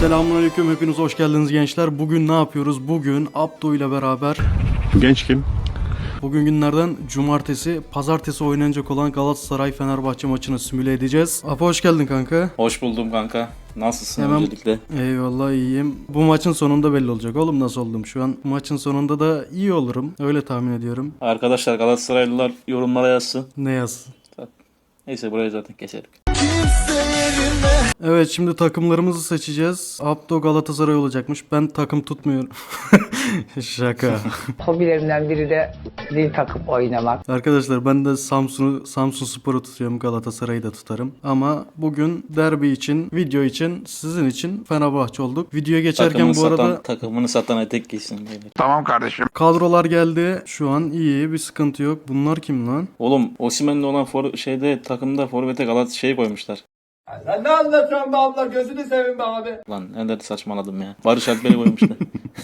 Selamünaleyküm hepiniz hoş geldiniz gençler. Bugün ne yapıyoruz? Bugün Abdo ile beraber Genç kim? bugün günlerden cumartesi, pazartesi oynanacak olan Galatasaray Fenerbahçe maçını simüle edeceğiz. Apo hoş geldin kanka. Hoş buldum kanka. Nasılsın Hemen- öncelikle? Eyvallah iyiyim. Bu maçın sonunda belli olacak oğlum nasıl oldum şu an. Maçın sonunda da iyi olurum. Öyle tahmin ediyorum. Arkadaşlar Galatasaraylılar yorumlara yazsın. Ne yazsın? Neyse burayı zaten Evet şimdi takımlarımızı seçeceğiz. Abdo Galatasaray olacakmış. Ben takım tutmuyorum. Şaka. Hobilerimden biri de zil takıp oynamak. Arkadaşlar ben de Samsun'u Samsun Spor'u tutuyorum. Galatasaray'ı da tutarım. Ama bugün derbi için, video için, sizin için Fenerbahçe olduk. Videoya geçerken Takımını bu arada satan, takımını satan etek giysin. beyler. Tamam kardeşim. kadrolar geldi. Şu an iyi, bir sıkıntı yok. Bunlar kim lan? Oğlum Osimhen'le olan for, şeyde takımda forvete Galat şey koymuşlar. Sen ne anlatıyorsun be abla gözünü seveyim be abi. Lan neler saçmaladım ya. Barış Alper'i koymuşlar.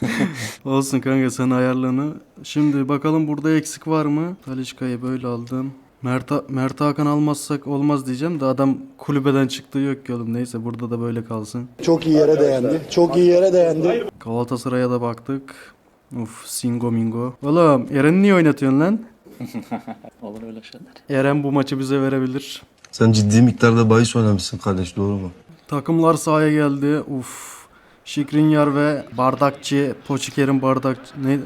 Olsun kanka sen ayarlarını. Şimdi bakalım burada eksik var mı? Talişka'yı böyle aldım. Mert, Mert Hakan almazsak olmaz diyeceğim de adam kulübeden çıktığı yok ki oğlum. Neyse burada da böyle kalsın. Çok iyi yere dayandı. Çok iyi yere dayandı. Galatasaray'a da baktık. Uf Singo Mingo. Oğlum Eren'i niye oynatıyorsun lan? Olur öyle şeyler. Eren bu maçı bize verebilir. Sen ciddi miktarda bahis oynamışsın kardeş doğru mu? Takımlar sahaya geldi. Uf. Şikrinyar ve Bardakçı, Poçikerim Bardakçı, ne?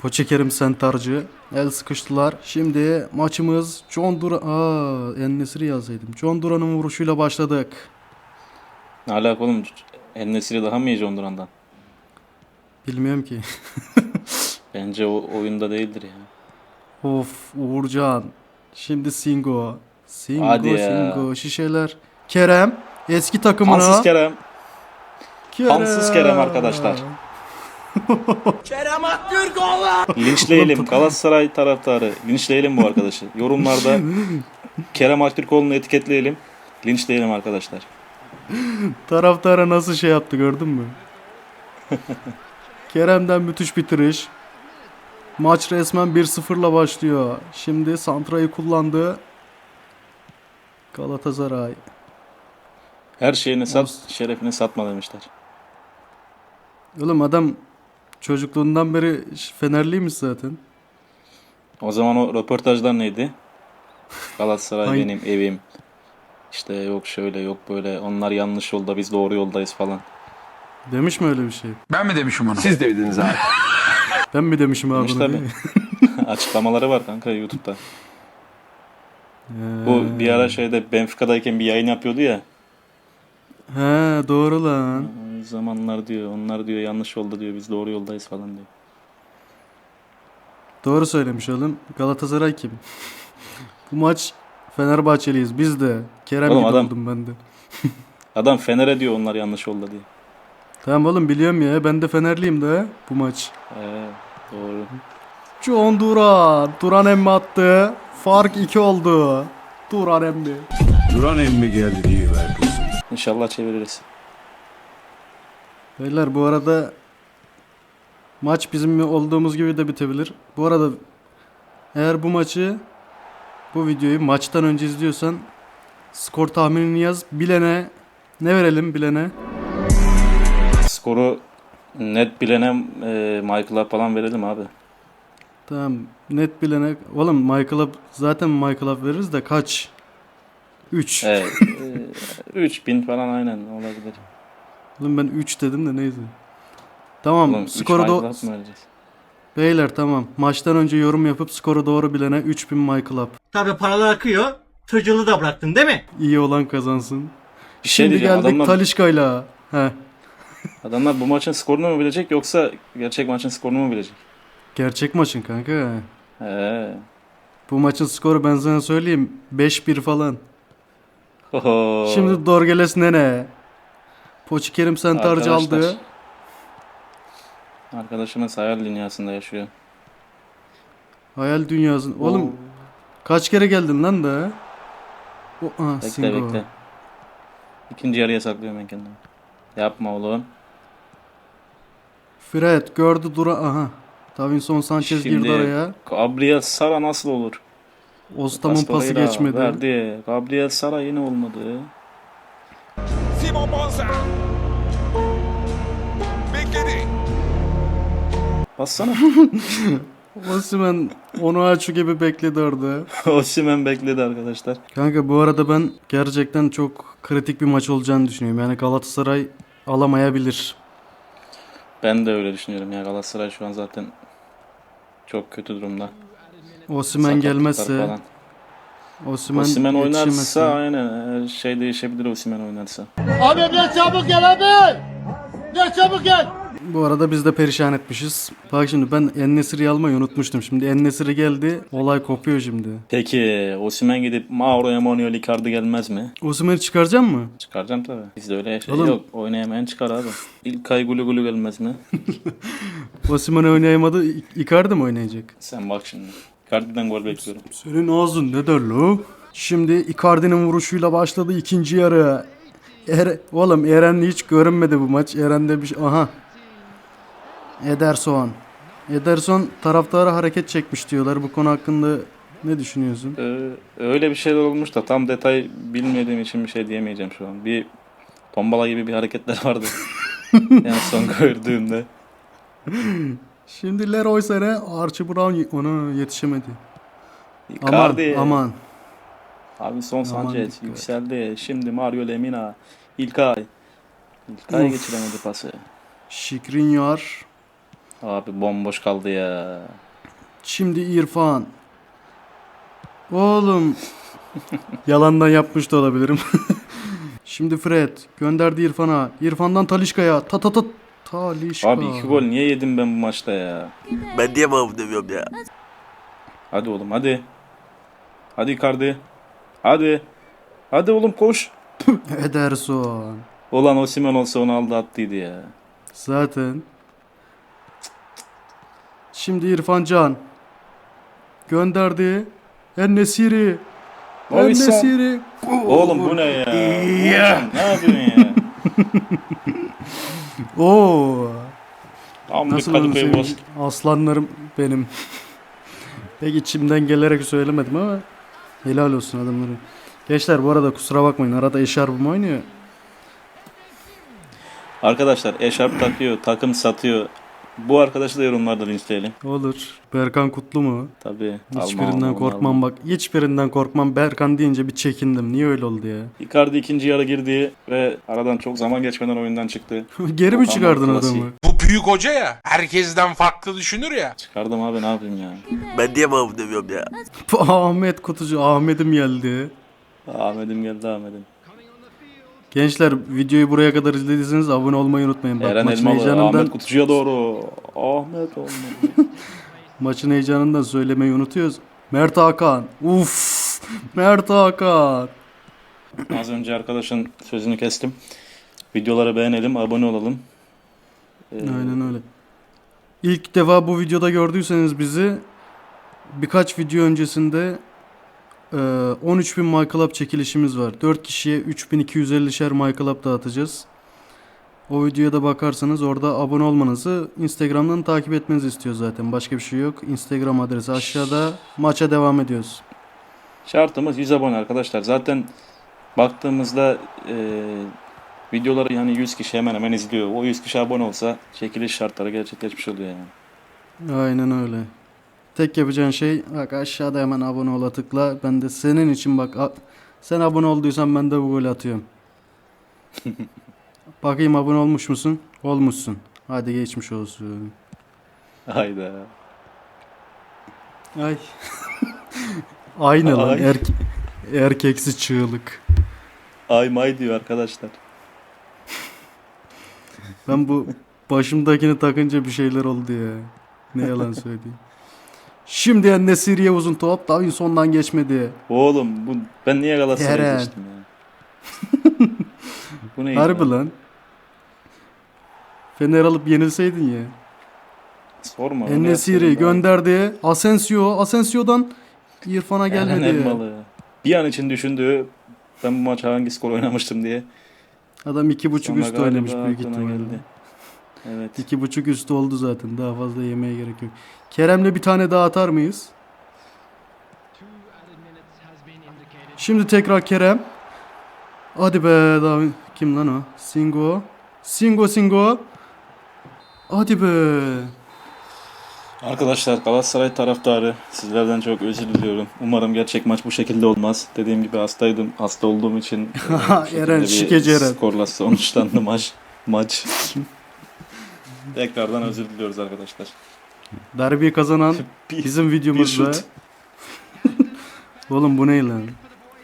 Poçikerim Sentarcı. El sıkıştılar. Şimdi maçımız John Duran... Aa, Ennesiri yazsaydım. John Duran'ın vuruşuyla başladık. Ne alaka oğlum? Ennesiri daha mı iyi John Duran'dan? Bilmiyorum ki. Bence o oyunda değildir ya. of Uğurcan. Şimdi Singo. Singo, Hadi ya. Singo. Şişeler. Kerem. Eski takımına. Kansız Kerem. Kerem. Kansız Kerem arkadaşlar. Linçleyelim Galatasaray taraftarı. Linçleyelim bu arkadaşı. Yorumlarda Kerem Aktürkoğlu'nu etiketleyelim. Linçleyelim arkadaşlar. Taraftara nasıl şey yaptı gördün mü? Kerem'den müthiş bitiriş. Maç resmen 1-0'la başlıyor. Şimdi Santra'yı kullandı. Galatasaray. Her şeyini sat, şerefini satma demişler. Oğlum adam çocukluğundan beri Fenerliymiş zaten. O zaman o röportajlar neydi? Galatasaray benim evim. İşte yok şöyle yok böyle. Onlar yanlış yolda biz doğru yoldayız falan. Demiş mi öyle bir şey? Ben mi demişim onu? Siz deydiniz abi. Ben mi demişim abi Demiş bunu tabii. Açıklamaları var kanka YouTube'da. He. Bu bir ara şeyde Benfica'dayken bir yayın yapıyordu ya. He doğru lan. O zamanlar diyor onlar diyor yanlış yolda diyor biz doğru yoldayız falan diyor. Doğru söylemiş oğlum. Galatasaray kim? Bu maç Fenerbahçeliyiz biz de. Kerem Oğlum gibi adam- oldum ben de. Adam Fener'e diyor onlar yanlış yolda diye. Tamam oğlum biliyorum ya. Ben de Fenerliyim de bu maç. Ee, doğru. John Duran. Duran emmi attı. Fark 2 oldu. Duran emmi. Duran emmi geldi diye ver kızım. İnşallah çeviririz. Beyler bu arada maç bizim olduğumuz gibi de bitebilir. Bu arada eğer bu maçı bu videoyu maçtan önce izliyorsan skor tahminini yaz. Bilene ne verelim bilene? Skoru net bilene e, Michael'a falan verelim abi. Tamam net bilene. Oğlum Michael'a zaten Michael'a veririz de kaç? 3. Evet. e, 3000 falan aynen olabilir. Oğlum ben 3 dedim de neyse. Tamam Oğlum, skoru vereceğiz? Beyler tamam. Maçtan önce yorum yapıp skoru doğru bilene 3000 Michael up. Tabii paralar akıyor. Çocuğunu da bıraktın değil mi? İyi olan kazansın. Bir şey Şimdi geldik adamlar, Talişka'yla. He. adamlar bu maçın skorunu mu bilecek yoksa gerçek maçın skorunu mu bilecek? Gerçek maçın kanka. He. Bu maçın skoru ben sana söyleyeyim. 5-1 falan. Oho. Şimdi Dorgeles Nene. Poçikerim Sentarcı Arkadaşlar, aldı. Arkadaşımız hayal dünyasında yaşıyor. Hayal dünyası. Oğlum kaç kere geldin lan da? O, aha, Bekle Singo. bekle. İkinci yarıya saklıyorum ben kendimi. Yapma oğlum. Fred gördü dura. Aha. Davinson Sanchez Şimdi, girdi araya. Gabriel Sara nasıl olur? Ostam'ın pası geçmedi. Verdi. Gabriel Sara yine olmadı. Simon Bonsa. Bekledi. Bassana. Osimen onu açı gibi bekledi orada. Osimen bekledi arkadaşlar. Kanka bu arada ben gerçekten çok kritik bir maç olacağını düşünüyorum. Yani Galatasaray alamayabilir. Ben de öyle düşünüyorum ya. Galatasaray şu an zaten çok kötü durumda. Sakatlıklar gelmezse, Osimhen yetişemezse- oynarsa aynen her şey değişebilir Osimhen oynarsa. Bu arada biz de perişan etmişiz. Bak şimdi ben Ennesiri'yi almayı unutmuştum. Şimdi Ennesiri geldi. Olay kopuyor şimdi. Peki Osimhen gidip Mauro Emanuel Icardi gelmez mi? Osimhen'i çıkaracak mı? Çıkaracağım tabii. Bizde öyle şey Oğlum- yok. Oynayamayan çıkar abi. İlkay Gulu Gulu gelmez mi? Osimhen oynayamadı. Icardi mi oynayacak? Sen bak şimdi. Icardi'den gol bekliyorum. Senin ağzın ne der lo? Şimdi Icardi'nin vuruşuyla başladı ikinci yarı. Er, oğlum Eren hiç görünmedi bu maç. Eren'de bir şey... Aha. Ederson. Ederson taraftara hareket çekmiş diyorlar. Bu konu hakkında ne düşünüyorsun? Ee, öyle bir şeyler olmuş da tam detay bilmediğim için bir şey diyemeyeceğim şu an. Bir tombala gibi bir hareketler vardı. en son gördüğümde. Şimdi Leroy Sané, Archie Brown ona yetişemedi. Icardi. Aman aman. Abi son Aman Sanchez dikkat. yükseldi. Şimdi Mario Lemina. İlkay. İlkay Of. geçiremedi pası. Şikrinyar. Abi bomboş kaldı ya. Şimdi İrfan. Oğlum. Yalandan yapmış da olabilirim. Şimdi Fred. Gönderdi İrfan'a. İrfan'dan Talişka'ya. Ta ta ta. Talişka. Abi iki gol niye yedim ben bu maçta ya? Ben niye bağımı demiyorum ya? Hadi oğlum hadi. Hadi Icardi. Hadi. Hadi oğlum koş. Ederson. Olan Osimhen olsa onu aldı attıydı ya. Zaten. Şimdi İrfan Can. Gönderdi. En-Nesiri. Oysa- En-Nesiri. Oğlum bu ne ya? Hocam, ne yapıyorsun ya? Oo. Tam Nasıl Kadıköy? Aslanlarım benim. Pek içimden gelerek söylemedim ama helal olsun adamları. Gençler bu arada kusura bakmayın arada eşarbım oynuyor. Arkadaşlar eşarp takıyor, takım satıyor. Bu arkadaşı da yorumlarda linçleyelim. Olur. Berkan Kutlu mu? Tabii. Hiçbirinden korkmam bak. Hiçbirinden korkmam. Berkan deyince bir çekindim. Niye öyle oldu ya? Icardi ikinci yarı girdi ve aradan çok zaman geçmeden oyundan çıktı. Geri mi çıkardın adamı? Bu büyük hoca ya. Herkesten farklı düşünür ya. Çıkardım abi ne yapayım ya. Ben niye bağımı demiyorum ya? Ahmet Kutucu. Ahmet'im geldi. Ahmet'im geldi Ahmet'im. Gençler videoyu buraya kadar izlediyseniz abone olmayı unutmayın. Bak Eren maçın Elmalı, heyecanından, Ahmet Kutucu'ya doğru. Ahmet olmadı. maçın heyecanından söylemeyi unutuyoruz. Mert Hakan. Uf. Mert Hakan. Az önce arkadaşın sözünü kestim. Videoları beğenelim, abone olalım. Ee, Aynen öyle. İlk defa bu videoda gördüyseniz bizi birkaç video öncesinde e, 13.000 My Club çekilişimiz var. 4 kişiye 3250'şer My Club dağıtacağız. O videoya da bakarsanız orada abone olmanızı, Instagram'dan takip etmenizi istiyor zaten. Başka bir şey yok. Instagram adresi aşağıda. Maça devam ediyoruz. Şartımız 100 abone arkadaşlar. Zaten baktığımızda e, videoları yani 100 kişi hemen hemen izliyor. O 100 kişi abone olsa çekiliş şartları gerçekleşmiş oluyor yani. Aynen öyle. Tek yapacağın şey bak aşağıda hemen abone ola tıkla. Ben de senin için bak sen abone olduysan ben de bu golü atıyorum. Bakayım abone olmuş musun? Olmuşsun. Hadi geçmiş olsun. Hayda. Ay. Aynı lan Ay. erke erkeksi çığlık. Ay may diyor arkadaşlar. Ben bu başımdakini takınca bir şeyler oldu ya. Ne yalan söyleyeyim. Şimdi Nesiriye uzun top. Davinson'dan geçmedi. Oğlum bu ben niye Galatasaray'ı Eren. seçtim ya? bu neydi? Harbi lan. Fener alıp yenilseydin ya. Sorma. yapsaydım daha- gönderdi. Asensio. Asensio'dan İrfan'a Eren gelmedi. Elmalı. Bir an için düşündü ben bu maç hangi skor oynamıştım diye. Adam iki buçuk Sonra üstü oynamış büyük aklına ihtimalle. geldi. Evet. İki buçuk üstü oldu zaten. Daha fazla yemeye gerek yok. Kerem'le bir tane daha atar mıyız? Şimdi tekrar Kerem. Hadi be daha kim lan o? Singo. Singo Singo. Hadi be. Arkadaşlar Galatasaray taraftarı sizlerden çok özür diliyorum. Umarım gerçek maç bu şekilde olmaz. Dediğim gibi hastaydım. Hasta olduğum için e, Eren, bir şikeci Eren. Skorla sonuçlandı maç. Maç. Tekrardan özür diliyoruz arkadaşlar. Derbiyi kazanan bizim videomuzda. Oğlum bu ne lan?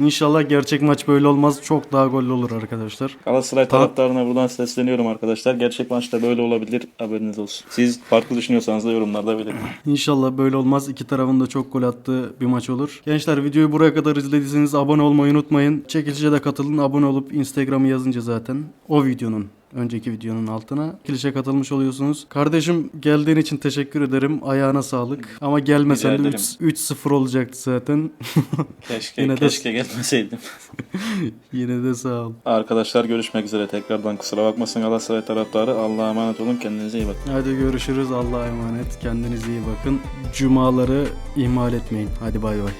İnşallah gerçek maç böyle olmaz. Çok daha gollü olur arkadaşlar. Galatasaray Ta- taraftarına buradan sesleniyorum arkadaşlar. Gerçek maçta böyle olabilir. Haberiniz olsun. Siz farklı düşünüyorsanız da yorumlarda belirtin. İnşallah böyle olmaz. İki tarafın da çok gol attığı bir maç olur. Gençler videoyu buraya kadar izlediyseniz abone olmayı unutmayın. Çekilişe de katılın. Abone olup Instagram'ı yazınca zaten o videonun önceki videonun altına çekilişe katılmış oluyorsunuz. Kardeşim geldiğin için teşekkür ederim. Ayağına sağlık. Ama gelmesen de ederim. 3 3-0 olacaktı zaten. Keşke, Yine de- keşke gelmeseydim. Yine de sağ ol. Arkadaşlar görüşmek üzere. Tekrardan kusura bakmasın Galatasaray taraftarı. Allah'a emanet olun. Kendinize iyi bakın. Hadi görüşürüz. Allah'a emanet. Kendinize iyi bakın. Cumaları ihmal etmeyin. Hadi bay bay.